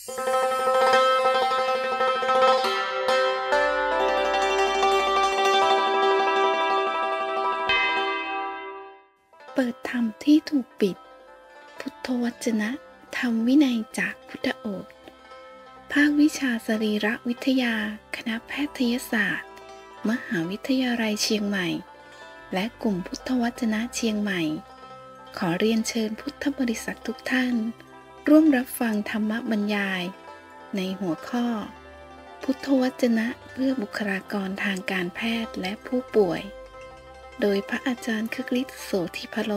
เปิดธรรมที่ถูกปิด พุทธวจนะธรรมวินัยจากพุทธโอษฐภาควิชาสรีรวิทยา คณะแพทยศาสตร์ มหาวิทยาลัยเชียงใหม่ และกลุ่มพุทธวจนะเชียงใหม่ ขอเรียนเชิญพุทธบริษัททุกท่าน ร่วมรับฟังธรรมบรรยาย ในหัวข้อ พุทธวจนะเพื่อบุคลากรทางการแพทย์และผู้ป่วย โดยพระอาจารย์คึกฤทธิ์โสธิพโล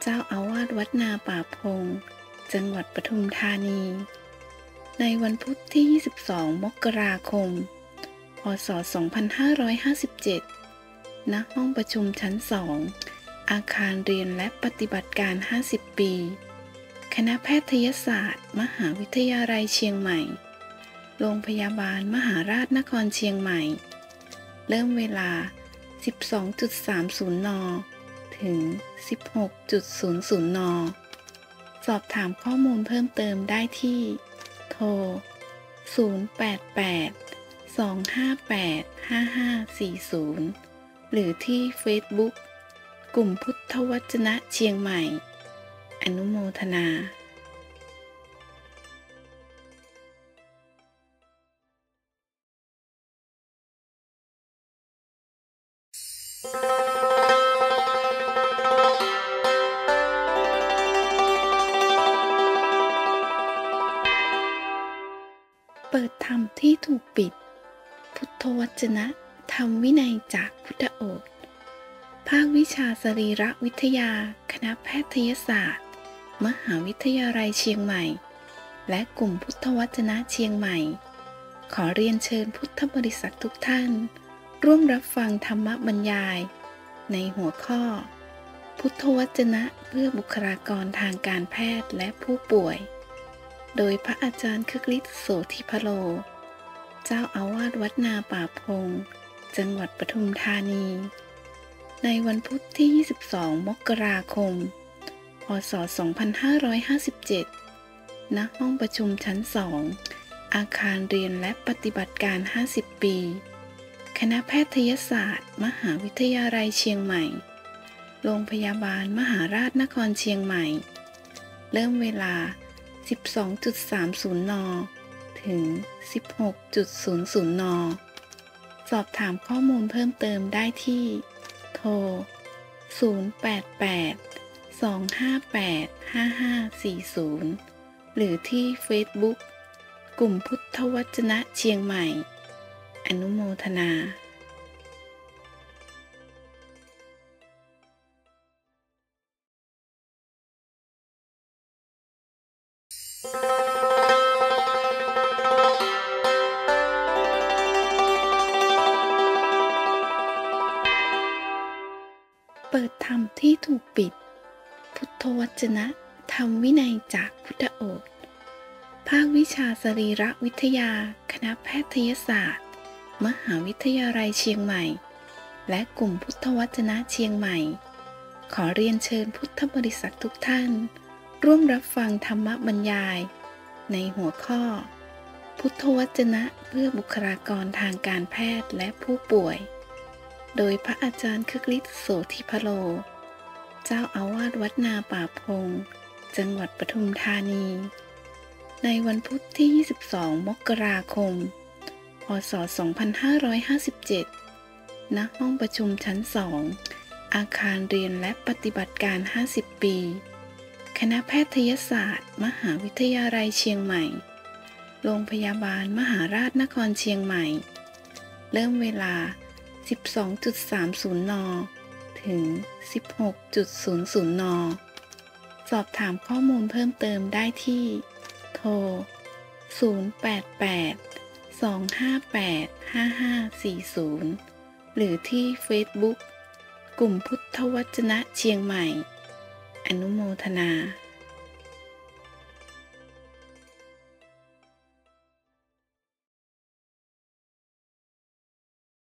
เจ้าอาวาสวัดนาป่าพง จังหวัดปทุมธานี ในวันพุธที่ 22 มกราคม พศ 2557 ณ ห้องประชุมชั้น 2 อาคารเรียนและปฏิบัติการ 50 ปี คณะแพทยศาสตร์ มหาวิทยาลัยเชียงใหม่ โรงพยาบาลมหาราชนครเชียงใหม่ เริ่มเวลา 12.30 น ถึง 16.00 น สอบถามข้อมูลเพิ่มเติมได้ที่ โทร 088 258 5540 หรือที่ Facebook กลุ่มพุทธวจนะเชียงใหม่ อนุโมทนาเปิดธรรมที่ถูกปิด พุทธวจนะ ธรรมวินัยจากพุทธโอษภาควิชาสรีระวิทยา คณะแพทยศาสตร์ มหาวิทยาลัยเชียงใหม่ และกลุ่มพุทธวจนะเชียงใหม่ ขอเรียนเชิญพุทธบริษัททุกท่าน ร่วมรับฟังธรรมบรรยาย ในหัวข้อ พุทธวจนะเพื่อบุคลากรทางการแพทย์และผู้ป่วย โดยพระอาจารย์คึกฤทธิ์โสธิพโล เจ้าอาวาสวัดนาป่าพง จังหวัดปทุมธานี ในวันพุธที่ 22 มกราคม ศ 2557 ณ ห้องประชุมชั้น2อาคารเรียนและปฏิบัติการ 50 ปี คณะแพทยศาสตร์ มหาวิทยาลัยเชียงใหม่ โรงพยาบาลมหาราชนครเชียงใหม่ เริ่มเวลา 12.30 น ถึง 16.00 น สอบถามข้อมูลเพิ่มเติมได้ที่ โทร 088 258 5540 หรือที่ Facebook กลุ่มพุทธวจนะเชียงใหม่ อนุโมทนาเปิดธรรมที่ถูกปิด พุทธวจนะ ธรรมวินัยจากพุทธโอษภาควิชาสรีรวิทยา คณะแพทยศาสตร์ มหาวิทยาลัยเชียงใหม่ และกลุ่มพุทธวจนะเชียงใหม่ ขอเรียนเชิญพุทธบริษัททุกท่าน ร่วมรับฟังธรรมบรรยาย ในหัวข้อ พุทธวจนะเพื่อบุคลากรทางการแพทย์และผู้ป่วย โดยพระอาจารย์คึกฤทธิ์โสธิพโล เจ้าอาวาสวัดนาป่าพง จังหวัดปทุมธานี ในวันพุธที่ 22 มกราคม พศ 2557 ณ ห้องประชุมชั้น2อาคารเรียนและปฏิบัติการ 50 ปี คณะแพทยศาสตร์ มหาวิทยาลัยเชียงใหม่ โรงพยาบาลมหาราชนครเชียงใหม่ เริ่มเวลา 12.30 น ถึง 16.00 น สอบถามข้อมูลเพิ่มเติมได้ที่ โทร 088 258 5540 หรือที่ Facebook กลุ่มพุทธวจนะเชียงใหม่ อนุโมทนา